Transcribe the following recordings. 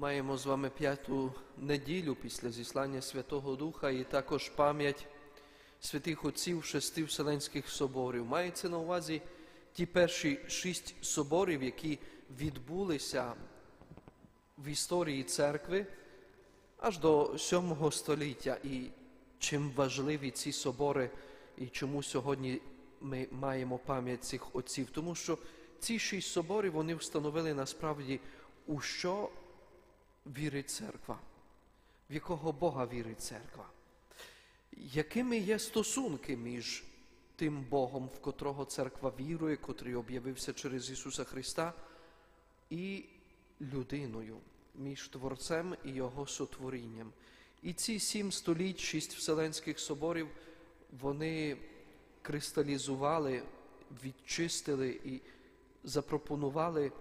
Маємо з вами п'яту неділю після зіслання Святого Духа і також пам'ять святих отців шести Вселенських соборів. Мається на увазі ті перші шість соборів, які відбулися в історії церкви аж до сьомого століття. І чим важливі ці собори, і чому сьогодні ми маємо пам'ять цих отців? Тому що ці шість соборів вони встановили насправді, у що вірить церква, в якого Бога вірить церква, якими є стосунки між тим Богом, в котрого церква вірує, котрий об'явився через Ісуса Христа, і людиною, між Творцем і Його сотворінням. І ці сім століть, шість Вселенських соборів, вони кристалізували, відчистили і запропонували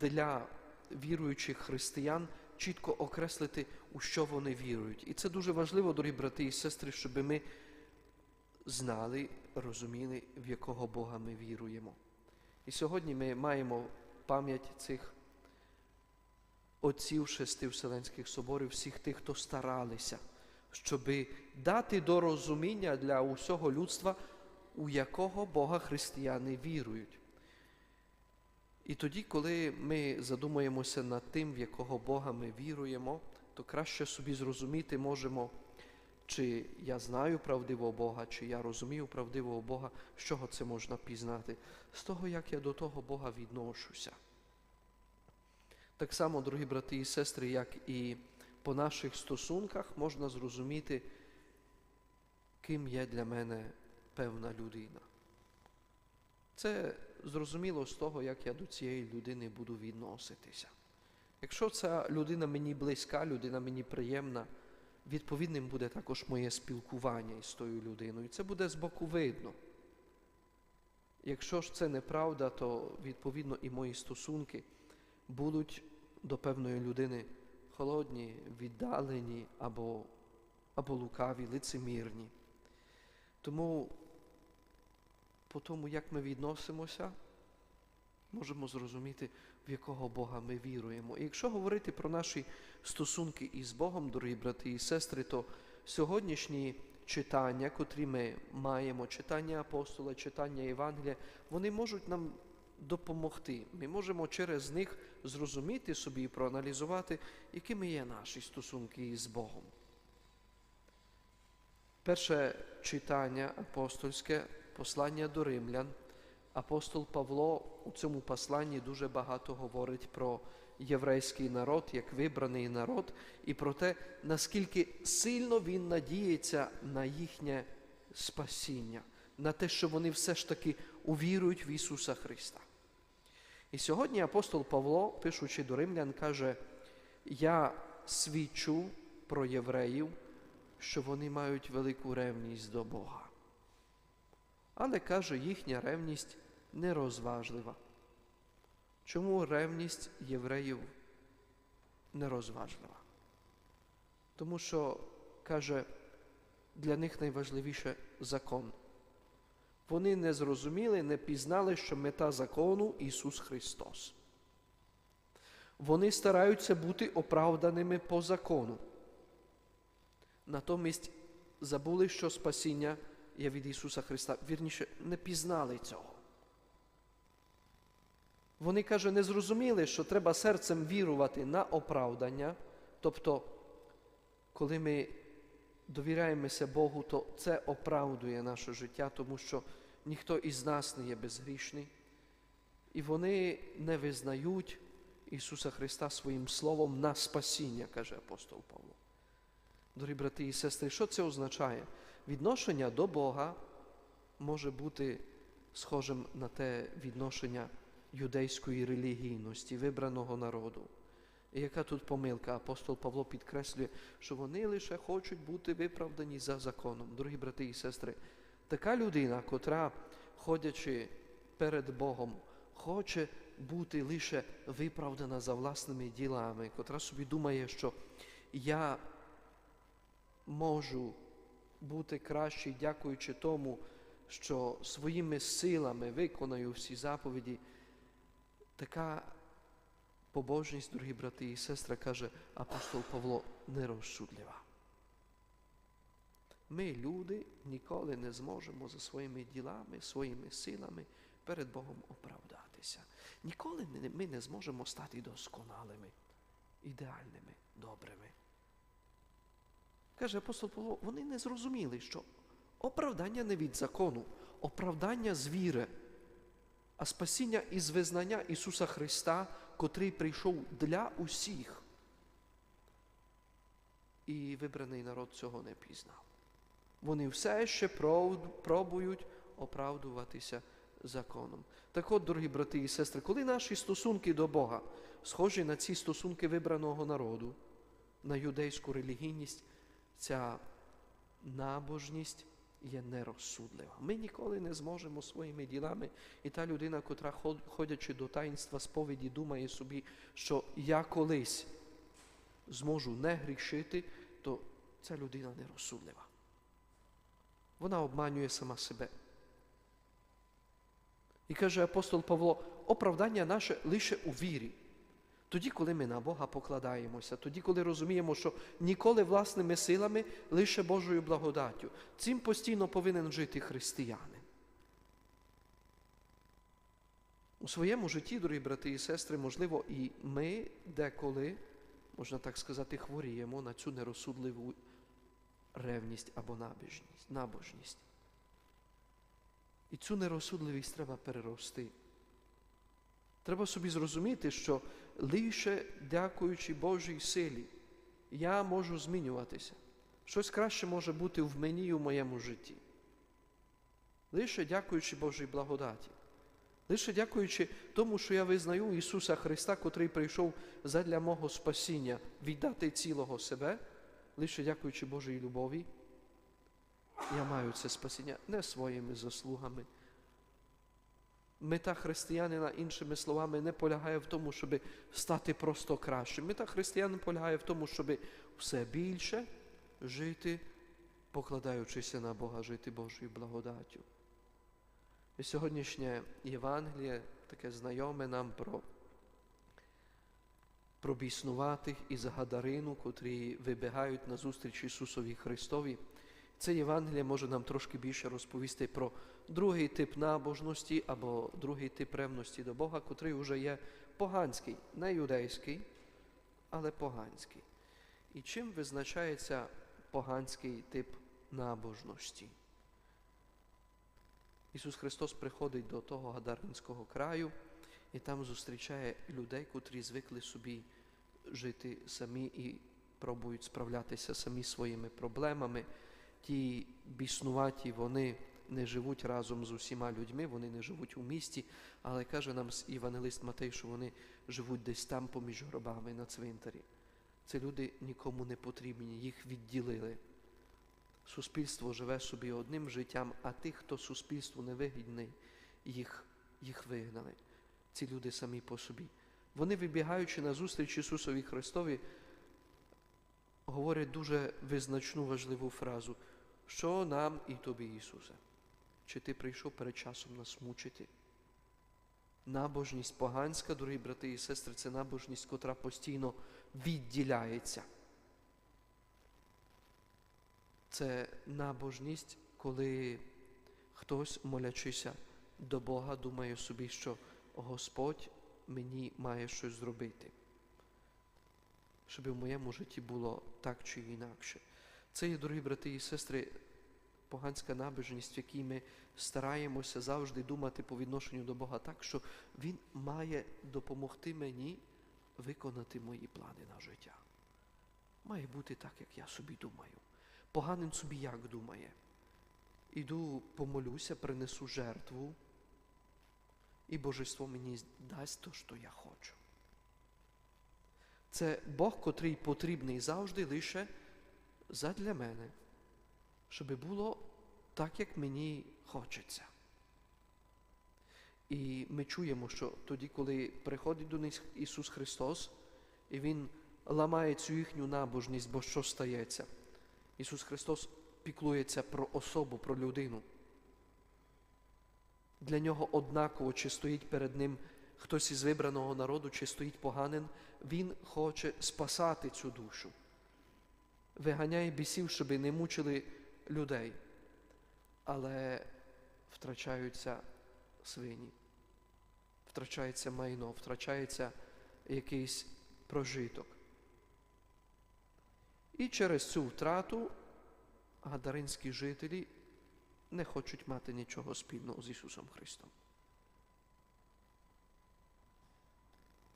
для віруючих християн чітко окреслити, у що вони вірують. І це дуже важливо, дорогі брати і сестри, щоб ми знали, розуміли, в якого Бога ми віруємо. І сьогодні ми маємо пам'ять цих отців шести Вселенських соборів, всіх тих, хто старалися, щоб дати до розуміння для усього людства, у якого Бога християни вірують. І тоді, коли ми задумаємося над тим, в якого Бога ми віруємо, то краще собі зрозуміти можемо, чи я знаю правдивого Бога, чи я розумію правдивого Бога, з чого це можна пізнати, з того, як я до того Бога відношуся. Так само, дорогі брати і сестри, як і по наших стосунках можна зрозуміти, ким є для мене певна людина. Це зрозуміло з того, як я до цієї людини буду відноситися. Якщо ця людина мені близька, людина мені приємна, відповідним буде також моє спілкування із тою людиною. Це буде збоку видно. Якщо ж це неправда, то відповідно і мої стосунки будуть до певної людини холодні, віддалені або, або лукаві, лицемірні. Тому по тому, як ми відносимося, можемо зрозуміти, в якого Бога ми віруємо. І якщо говорити про наші стосунки із Богом, дорогі брати і сестри, то сьогоднішні читання, котрі ми маємо, читання апостола, читання Євангелія, вони можуть нам допомогти. Ми можемо через них зрозуміти собі і проаналізувати, якими є наші стосунки із Богом. Перше читання апостольське послання до римлян. Апостол Павло у цьому посланні дуже багато говорить про єврейський народ як вибраний народ, і про те, наскільки сильно він надіється на їхнє спасіння, на те, що вони все ж таки увірують в Ісуса Христа. І сьогодні апостол Павло, пишучи до римлян, каже: Я свідчу про євреїв, що вони мають велику ревність до Бога. Але каже, їхня ревність нерозважлива. Чому ревність євреїв нерозважлива? Тому що, каже, для них найважливіше закон. Вони не зрозуміли, не пізнали, що мета закону Ісус Христос. Вони стараються бути оправданими по закону. Натомість забули, що спасіння є від Ісуса Христа. Вірніше, не пізнали цього. Вони, каже, не зрозуміли, що треба серцем вірувати на оправдання. Тобто, коли ми довіряємося Богу, то це оправдує наше життя, тому що ніхто із нас не є безгрішний. І вони не визнають Ісуса Христа своїм Словом на спасіння, каже апостол Павло. Дорогі брати і сестри, що це означає? Відношення до Бога може бути схожим на те відношення юдейської релігійності, вибраного народу. І яка тут помилка? Апостол Павло підкреслює, що вони лише хочуть бути виправдані за законом. Дорогі брати і сестри, така людина, котра, ходячи перед Богом, хоче бути лише виправдана за власними ділами, котра собі думає, що я можу бути кращий, дякуючи тому, що своїми силами виконаю всі заповіді, така Побожність, дорогі брати і сестри, каже апостол Павло, нерозсудлива. Ми, люди, ніколи не зможемо за своїми ділами, своїми силами перед Богом оправдатися. Ніколи ми не зможемо стати досконалими, ідеальними, добрими. Каже апостол Павло, вони не зрозуміли, що оправдання не від закону, оправдання з віри, а спасіння із визнання Ісуса Христа, котрий прийшов для усіх. І вибраний народ цього не пізнав. Вони все ще пробують оправдуватися законом. Так от, дорогі брати і сестри, коли наші стосунки до Бога схожі на ці стосунки вибраного народу, на юдейську релігійність, ця набожність є нерозсудлива. Ми ніколи не зможемо своїми ділами, і та людина, котра, ходячи до таїнства сповіді, думає собі, що я колись зможу не грішити, то ця людина нерозсудлива. Вона обманює сама себе. І каже апостол Павло, оправдання наше лише у вірі. Тоді, коли ми на Бога покладаємося, тоді, коли розуміємо, що ніколи власними силами, лише Божою благодаттю. Цим постійно повинен жити християнин. У своєму житті, дорогі брати і сестри, можливо, і ми деколи, можна так сказати, хворіємо на цю нерозсудливу ревність або набіжність, набожність. І цю нерозсудливість треба перерости. Треба собі зрозуміти, що лише дякуючи Божій силі, я можу змінюватися. Щось краще може бути в мені і в моєму житті. Лише дякуючи Божій благодаті. Лише дякуючи тому, що я визнаю Ісуса Христа, котрий прийшов задля мого спасіння, віддати цілого себе, лише дякуючи Божій любові, я маю це спасіння не своїми заслугами. Мета християнина, іншими словами, не полягає в тому, щоб стати просто кращим. Мета християнина полягає в тому, щоб все більше жити, покладаючися на Бога, жити Божою благодаттю. І сьогоднішнє Євангеліє таке знайоме нам про, про біснуватих і загадарину, котрі вибігають на зустріч Ісусові Христові. Це Євангеліє може нам трошки більше розповісти про другий тип набожності або другий тип ревності до Бога, котрий вже є поганський, не юдейський, але поганський. І чим визначається поганський тип набожності? Ісус Христос приходить до того Гадаринського краю і там зустрічає людей, котрі звикли собі жити самі і пробують справлятися самі своїми проблемами. Ті біснуваті, вони не живуть разом з усіма людьми, вони не живуть у місті, але каже нам Євангелист Матей, що вони живуть десь там поміж гробами на цвинтарі. Це люди нікому не потрібні, їх відділили. Суспільство живе собі одним життям, а тих, хто суспільству не вигідний, їх, їх вигнали. Ці люди самі по собі. Вони, вибігаючи на зустріч Ісусові Христові, говорять дуже визначну важливу фразу, що нам і тобі, Ісусе? Чи ти прийшов перед часом нас мучити? Набожність поганська, дорогі брати і сестри, це набожність, котра постійно відділяється. Це набожність, коли хтось, молячися до Бога, думає собі, що Господь мені має щось зробити, щоб в моєму житті було так чи інакше. Це є, дорогі брати і сестри, поганська набожність, в якій ми стараємося завжди думати по відношенню до Бога так, що Він має допомогти мені виконати мої плани на життя. Має бути так, як я собі думаю. Поганин собі як думає. Іду, помолюся, принесу жертву, і божество мені дасть то, що я хочу. Це Бог, котрий потрібний завжди лише задля мене, щоб було так, як мені хочеться. І ми чуємо, що тоді, коли приходить до них Ісус Христос, і Він ламає цю їхню набожність, бо що стається? Ісус Христос піклується про особу, про людину. Для нього однаково, чи стоїть перед Ним хтось із вибраного народу чи стоїть поганин, він хоче спасати цю душу. Виганяє бісів, щоб не мучили людей, але втрачаються свині, втрачається майно, втрачається якийсь прожиток. І через цю втрату гадаринські жителі не хочуть мати нічого спільного з Ісусом Христом.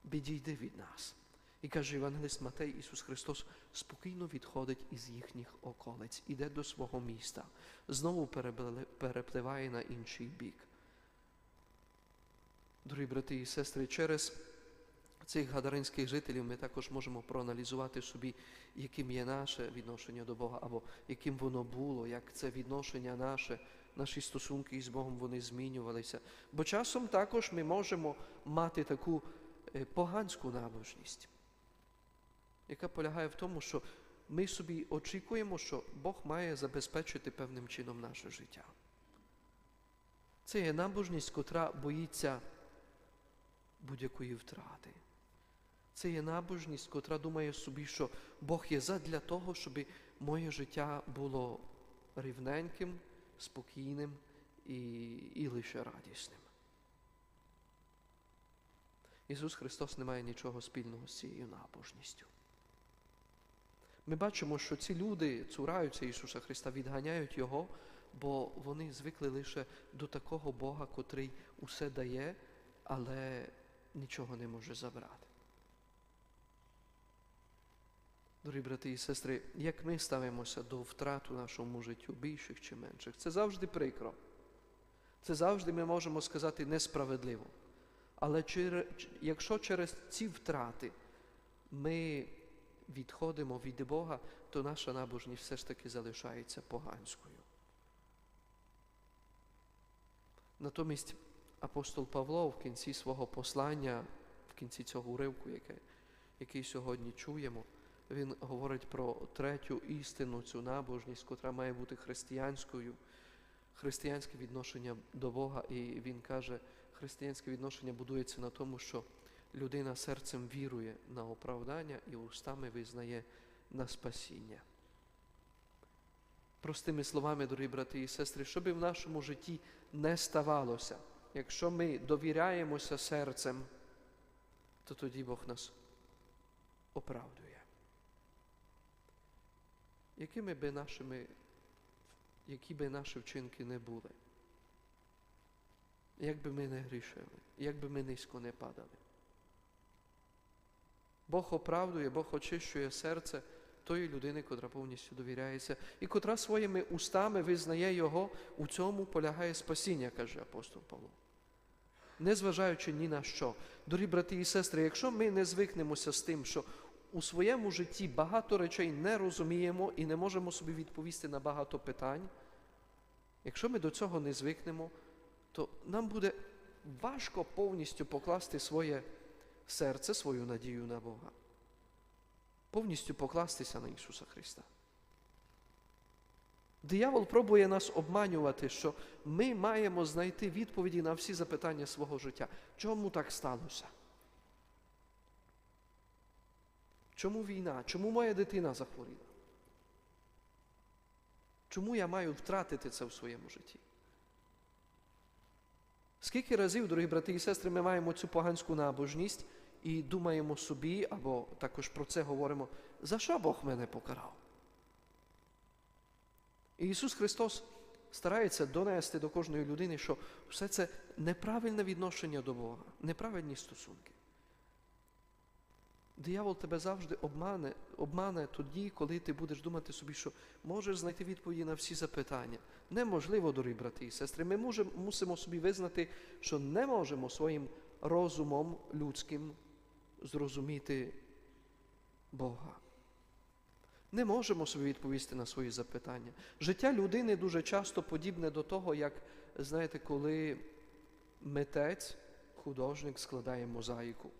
Відійди від нас. І каже Євангелист Матей, Ісус Христос спокійно відходить із їхніх околиць, іде до свого міста, знову перепливає на інший бік. Дорогі брати і сестри, через цих гадаринських жителів ми також можемо проаналізувати собі, яким є наше відношення до Бога, або яким воно було, як це відношення наше, наші стосунки із Богом вони змінювалися. Бо часом також ми можемо мати таку поганську набожність, яка полягає в тому, що ми собі очікуємо, що Бог має забезпечити певним чином наше життя. Це є набожність, котра боїться будь-якої втрати. Це є набожність, котра думає собі, що Бог є задля того, щоб моє життя було рівненьким, спокійним і, і лише радісним. Ісус Христос не має нічого спільного з цією набожністю. Ми бачимо, що ці люди цураються Ісуса Христа, відганяють Його, бо вони звикли лише до такого Бога, котрий усе дає, але нічого не може забрати. Дорогі брати і сестри, як ми ставимося до втрат у нашому життю, більших чи менших, це завжди прикро. Це завжди ми можемо сказати несправедливо. Але якщо через ці втрати ми відходимо від Бога, то наша набожність все ж таки залишається поганською. Натомість апостол Павло в кінці свого послання, в кінці цього уривку, який, який сьогодні чуємо, він говорить про третю істину, цю набожність, котра має бути християнською, християнське відношення до Бога. І він каже, християнське відношення будується на тому, що людина серцем вірує на оправдання і устами визнає на спасіння. Простими словами, дорогі брати і сестри, що би в нашому житті не ставалося, якщо ми довіряємося серцем, то тоді Бог нас оправдує. Якими би нашими, які би наші вчинки не були, як би ми не грішили, як би ми низько не падали. Бог оправдує, Бог очищує серце тої людини, котра повністю довіряється, і котра своїми устами визнає Його, у цьому полягає спасіння, каже апостол Павло. Незважаючи ні на що. Дорогі брати і сестри, якщо ми не звикнемося з тим, що у своєму житті багато речей не розуміємо і не можемо собі відповісти на багато питань, якщо ми до цього не звикнемо, то нам буде важко повністю покласти своє серце, свою надію на Бога. Повністю покластися на Ісуса Христа. Диявол пробує нас обманювати, що ми маємо знайти відповіді на всі запитання свого життя. Чому так сталося? Чому війна? Чому моя дитина захворіла? Чому я маю втратити це в своєму житті? Скільки разів, дорогі брати і сестри, ми маємо цю поганську набожність і думаємо собі, або також про це говоримо, за що Бог мене покарав? І Ісус Христос старається донести до кожної людини, що все це неправильне відношення до Бога, неправильні стосунки. Диявол тебе завжди обмане, обмане тоді, коли ти будеш думати собі, що можеш знайти відповіді на всі запитання. Неможливо, дорогі брати і сестри. Ми можемо, мусимо собі визнати, що не можемо своїм розумом людським зрозуміти Бога. Не можемо собі відповісти на свої запитання. Життя людини дуже часто подібне до того, як, знаєте, коли митець, художник складає мозаїку.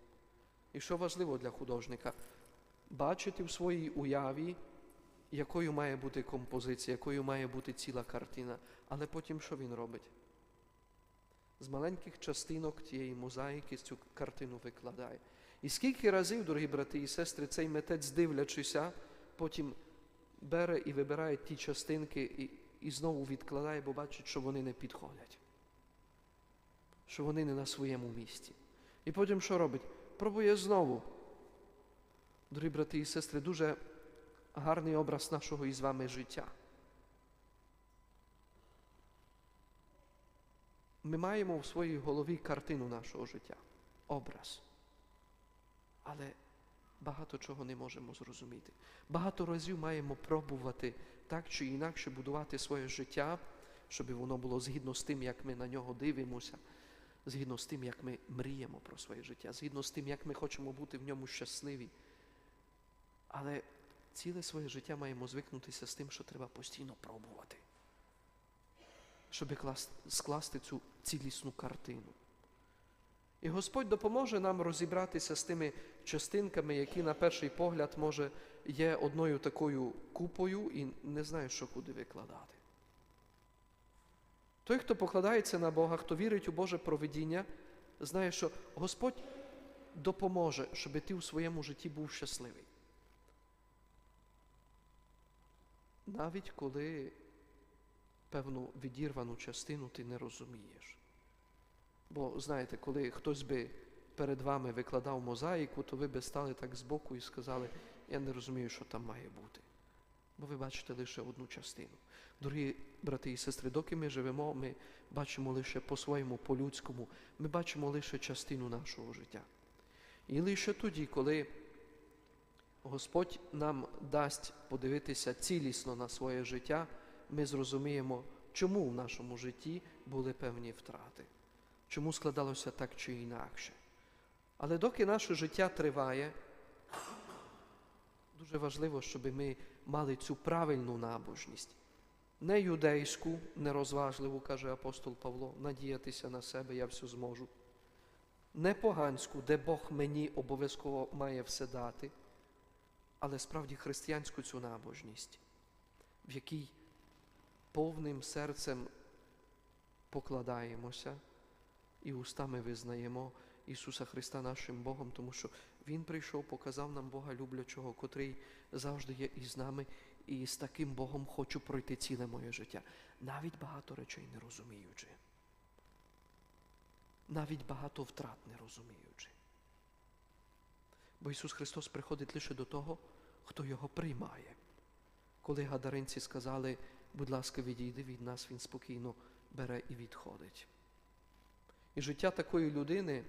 І що важливо для художника? Бачити в своїй уяві, якою має бути композиція, якою має бути ціла картина, але потім що він робить? з маленьких частинок тієї мозаїки цю картину викладає. І скільки разів, дорогі брати і сестри, цей митець, дивлячися, потім бере і вибирає ті частинки і, і знову відкладає, бо бачить, що вони не підходять, що вони не на своєму місці. І потім що робить? Пробує знову. Дорогі брати і сестри, дуже гарний образ нашого із вами життя. Ми маємо в своїй голові картину нашого життя, образ. Але багато чого не можемо зрозуміти. Багато разів маємо пробувати так чи інакше будувати своє життя, щоб воно було згідно з тим, як ми на нього дивимося, згідно з тим, як ми мріємо про своє життя, згідно з тим, як ми хочемо бути в ньому щасливі. Але ціле своє життя маємо звикнутися з тим, що треба постійно пробувати, щоб скласти цю цілісну картину. І Господь допоможе нам розібратися з тими частинками, які на перший погляд, може, є одною такою купою і не знає, що куди викладати. Той, хто покладається на Бога, хто вірить у Боже провидіння, знає, що Господь допоможе, щоб ти у своєму житті був щасливий. Навіть коли певну відірвану частину ти не розумієш. Бо знаєте, коли хтось би перед вами викладав мозаїку, то ви би стали так збоку і сказали, я не розумію, що там має бути. Бо ви бачите лише одну частину. Дорогі брати і сестри, доки ми живемо, ми бачимо лише по-своєму, по-людському, ми бачимо лише частину нашого життя. І лише тоді, коли Господь нам дасть подивитися цілісно на своє життя, ми зрозуміємо, чому в нашому житті були певні втрати, чому складалося так чи інакше. Але доки наше життя триває, дуже важливо, щоб ми мали цю правильну набожність. Не юдейську, нерозважливу, каже апостол Павло, надіятися на себе, я все зможу. Не поганську, де Бог мені обов'язково має все дати, але справді християнську цю набожність, в якій повним серцем покладаємося і устами визнаємо Ісуса Христа нашим Богом, тому що Він прийшов, показав нам Бога люблячого, котрий завжди є із нами, і з таким Богом хочу пройти ціле моє життя, навіть багато речей не розуміючи, навіть багато втрат не розуміючи. Бо Ісус Христос приходить лише до того, хто його приймає. Коли гадаринці сказали, будь ласка, відійди від нас, Він спокійно бере і відходить. І життя такої людини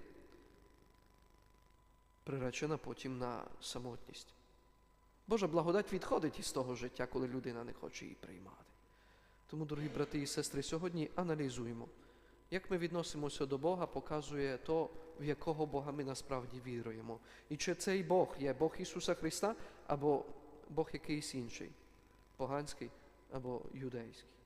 приречена потім на самотність. Божа благодать відходить із того життя, коли людина не хоче її приймати. Тому, дорогі брати і сестри, сьогодні аналізуємо, як ми відносимося до Бога, показує то, в якого Бога ми насправді віруємо. І чи цей Бог є Бог Ісуса Христа або Бог якийсь інший, поганський або юдейський.